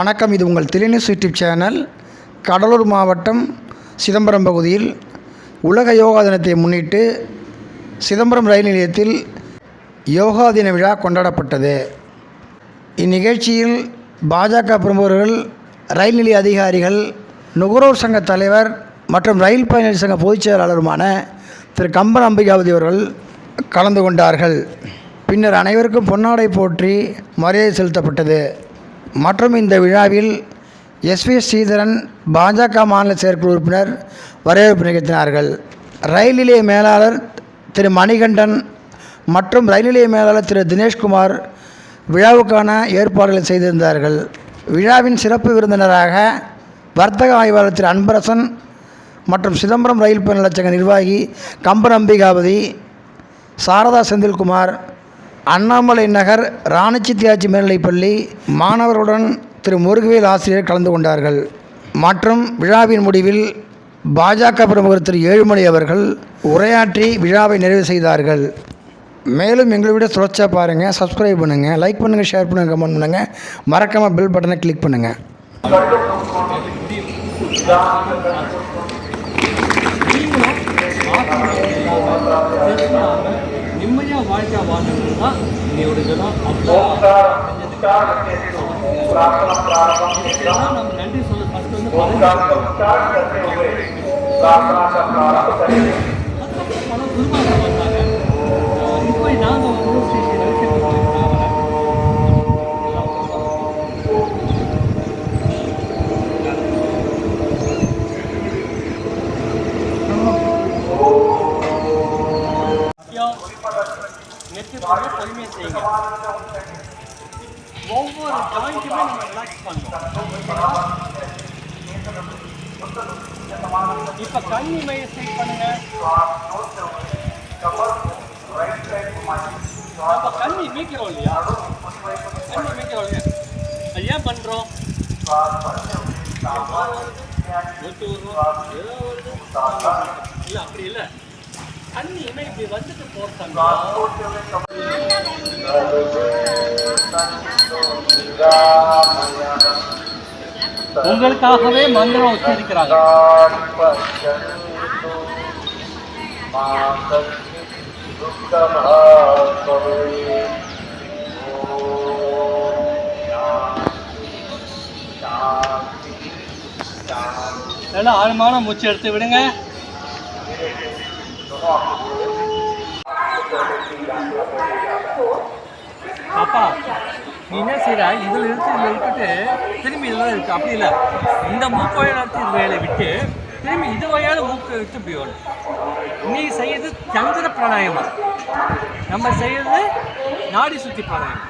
வணக்கம். இது உங்கள் திலினிஸ் யூடியூப் சேனல் கடலூர் மாவட்டம் சிதம்பரம் பகுதியில் உலக யோகா தினத்தை முன்னிட்டு சிதம்பரம் ரயில் நிலையத்தில் யோகா தின விழா கொண்டாடப்பட்டது. இந்நிகழ்ச்சியில் பாஜக பிரமுகர்கள் ரயில் நிலைய அதிகாரிகள் நுகர்வோர் சங்க தலைவர் மற்றும் ரயில் பயணிகள் சங்க பொதுச் செயலாளருமான திரு கம்பன் அம்பிகாவதி அவர்கள் கலந்து கொண்டார்கள். பின்னர் அனைவருக்கும் பொன்னாடை போற்றி மரியாதை செலுத்தப்பட்டது. மற்றும் இந்த விழாவில் எஸ்வி ஸ்ரீதரன் பாஜக மாநில செயற்குழு உறுப்பினர் வரவேற்பு நிகழ்த்தினார்கள். ரயில் நிலைய மேலாளர் திரு மணிகண்டன் மற்றும் ரயில் நிலைய மேலாளர் திரு தினேஷ்குமார் விழாவுக்கான ஏற்பாடுகளை செய்திருந்தார்கள். விழாவின் சிறப்பு விருந்தினராக வர்த்தக ஆய்வாளர் திரு அன்பரசன் மற்றும் சிதம்பரம் ரயில் பயண நிர்வாகி கம்பன் அம்பிகாவதி சாரதா செந்தில்குமார் அண்ணாமலை நகர் ராணிச்சித்தியாச்சி மேல்நிலைப்பள்ளி மாணவர்களுடன் திரு முருகவேல் ஆசிரியர் கலந்து கொண்டார்கள். மற்றும் விழாவின் முடிவில் பாஜக பிரமுகர் திரு ஏழுமலை அவர்கள் உரையாற்றி விழாவை நிறைவு செய்தார்கள். மேலும் எங்களை விட சுழச்சா பாருங்கள் சப்ஸ்கிரைப் பண்ணுங்கள் லைக் பண்ணுங்கள் ஷேர் பண்ணுங்கள் கமெண்ட் பண்ணுங்கள் மறக்காமல் பெல் பட்டனை கிளிக் பண்ணுங்கள் Thank you. இன்னையோட தினம் அவ்வளோ நம்ம நன்றி சொல்ல ஃபஸ்ட் வந்து பணம் குருமாசம் வந்தாங்க இப்போ நாங்கள் நெத்தி போட்டு பொறுமையாக செய்யுங்க. ஒவ்வொரு ஜாயிண்ட்டுமே நம்ம ரிலாக்ஸ் பண்ணுவோம். இப்போ கண் இமையை ஸ்ட்ரைட் பண்ணுங்க. நம்ம கண் இமைக்கிறோம் இல்லையா? கண் இமைக்கிறோம் இல்லையா? அது ஏன் பண்ணுறோம் ஏதோ வருது இல்லை அப்படி இல்லை. கண் இமை இப்படி வந்துட்டு போட்டாங்க உங்களுக்காகவே மந்திரம் உச்சரிக்கிறாங்க. நல்லா ஆழமான மூச்சு எடுத்து விடுங்க. அப்பா நீ என்ன செய்கிற இதில் இருந்து இதில் விட்டுட்டு திரும்பி இதெல்லாம் இருக்கு. அப்படி இல்லை. இந்த மூக்கு வழியாக இது வேலை விட்டு திரும்பி இது வழியாக மூக்கு விட்டு இப்படி வரும் நீ செய்யறது சந்திர பிராணாயமம். நம்ம செய்யறது நாடி சுத்தி பிராணாயமம்.